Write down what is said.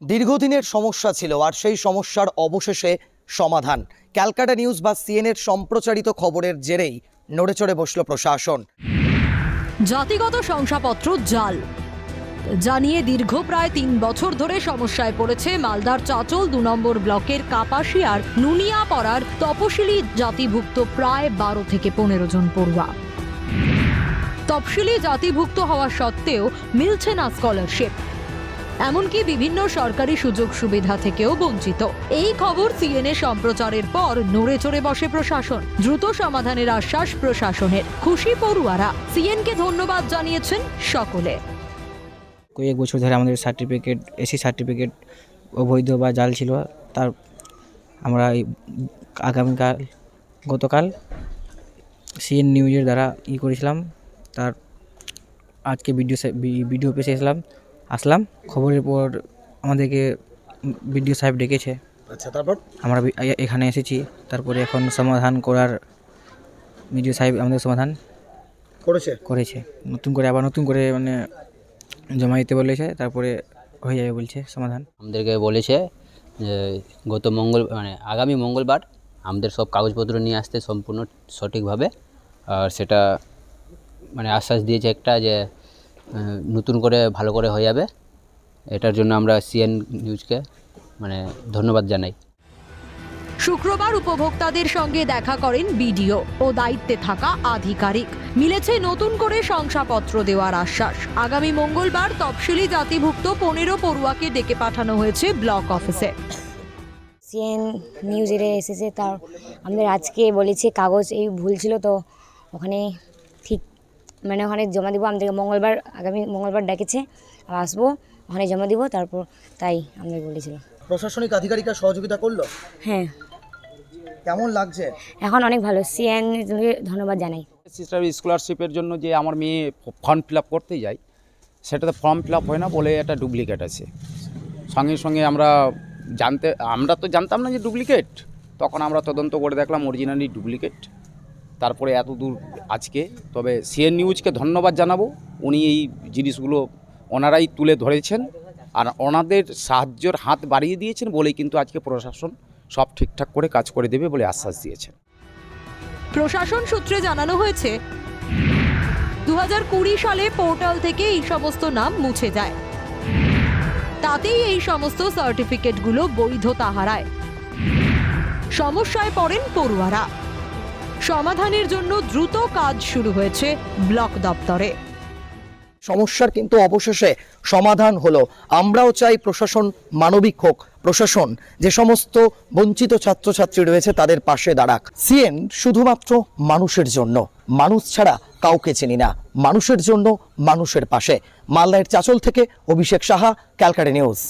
দীর্ঘদিনের সমস্যা ছিল আর সেই সমস্যার অবশেষে সমাধান। ক্যালকাটা নিউজ বা সিএনএর সম্প্রচারিত খবরের জেরেই নড়েচড়ে বসল প্রশাসন। জাতিগত শংসাপত্র, জাল। জানিয়ে দীর্ঘ প্রায় তিন বছর ধরে সমস্যায় পড়েছে মালদার চাচল দু নম্বর ব্লকের কাপাসিয়ার নুনিয়াপাড়ার তপশিলি জাতিভুক্ত প্রায় বারো থেকে পনেরো জন পড়ুয়া। তফসিলি জাতিভুক্ত হওয়া সত্ত্বেও মিলছে না স্কলারশিপ এমনকি বিভিন্ন সরকারি সুযোগ সুবিধা থেকেও বঞ্চিত। এই খবর সিএনএ সম্প্রচারের পর নড়ে চড়ে বসে প্রশাসন। দ্রুত সমাধানের আশ্বাস প্রশাসনের। খুশি পড়ুয়ারা সিএনকে ধন্যবাদ জানিয়েছেন সকলে। কয়েক বছর ধরে আমাদের সার্টিফিকেট এসি সার্টিফিকেট অবৈধ বা জাল ছিল। তার আমরা আগামীকাল, গতকাল সিএন নিউজের দ্বারা ই করেছিলাম। তার আজকে ভিডিও ভিডিও অফিসে এসলাম আসলাম। খবরের পর আমাদেরকে বিডিও সাহেব ডেকেছে। আচ্ছা তারপর? আমরা এখানে এসেছি। তারপরে এখন সমাধান করার বিডিও সাহেব আমাদের সমাধান করেছে? করেছে। নতুন করে আবার নতুন করে মানে জমা দিতে বলেছে। তারপরে হয়ে যাবে বলছে সমাধান। আমাদেরকে বলেছে যে গত মঙ্গল মানে আগামী মঙ্গলবার আমাদের সব কাগজপত্র নিয়ে আসতে সম্পূর্ণ সঠিকভাবে। আর সেটা মানে আশ্বাস দিয়েছে একটা যে নতুন করে ভালো করে হয়ে যাবে। এটার জন্য আমরা সিএন নিউজকে মানে ধন্যবাদ জানাই। শুক্রবার উপভোক্তাদের সঙ্গে দেখা করেন বিডিও ও দায়িত্বে থাকা আধিকারিক। মিলেছে নতুন করে শংসাপত্র দেওয়ার আশ্বাস। আগামী মঙ্গলবার তফসিলি জাতিভুক্ত পনেরো পড়ুয়াকে ডেকে পাঠানো হয়েছে ব্লক অফিসে। সিএন নিউজ এর এসেছে তার আমাদের আজকে বলেছে কাগজ এই ভুল ছিল তো ওখানে মানে ওখানে জমা দিব আমাদেরকে মঙ্গলবার আগামী মঙ্গলবার ডেকেছে আর আসব ওখানে জমা দিব তারপর তাই আমাদের বলেছিল প্রশাসনিক আধিকারিকরা সহযোগিতা করল? হ্যাঁ। কেমন লাগছে? এখন অনেক ভালো সিএন ধন্যবাদ জানাই। সিস্টার স্কলারশিপের জন্য যে আমার মেয়ে ফর্ম ফিল আপ করতে যায় সেটাতে ফর্ম ফিল আপ হয় না বলে একটা ডুপ্লিকেট আছে। সঙ্গে সঙ্গে আমরা জানতে আমরা তো জানতাম না যে ডুপ্লিকেট। তখন আমরা তদন্ত করে দেখলাম অরিজিনালি ডুপ্লিকেট। তারপরে এত দূর আজকে। তবে সিএন নিউজকে ধন্যবাদ জানাব। উনি এই জিনিসগুলো ওনারাই তুলে ধরেছেন আর ওনাদের সাহায্যের হাত বাড়িয়ে দিয়েছেন বলেই কিন্তু আজকে প্রশাসন সব ঠিকঠাক করে কাজ করে দেবে বলে আশ্বাস দিয়েছেন। প্রশাসন সূত্রে জানানো হয়েছে দু হাজার কুড়ি সালে পোর্টাল থেকে এই সমস্ত নাম মুছে যায়। তাতেই এই সমস্ত সার্টিফিকেটগুলো বৈধতা হারায় সমস্যায় পড়েন পড়ুয়ারা। সমাধানের জন্য দ্রুত কাজ শুরু হয়েছে ব্লক দপ্তরে। সমস্যার কিন্তু অবশেষে সমাধান হলো। আমরাও চাই প্রশাসন মানবিক হোক। প্রশাসন, যে সমস্ত বঞ্চিত ছাত্রছাত্রী রয়েছে তাদের পাশে দাঁড়াক। সিএন শুধুমাত্র মানুষের জন্য। মানুষ ছাড়া কাউকে চিনি না। মানুষের জন্য মানুষের পাশে। মালদায়ের চাচল থেকে অভিষেক সাহা, ক্যালকাটা নিউজ।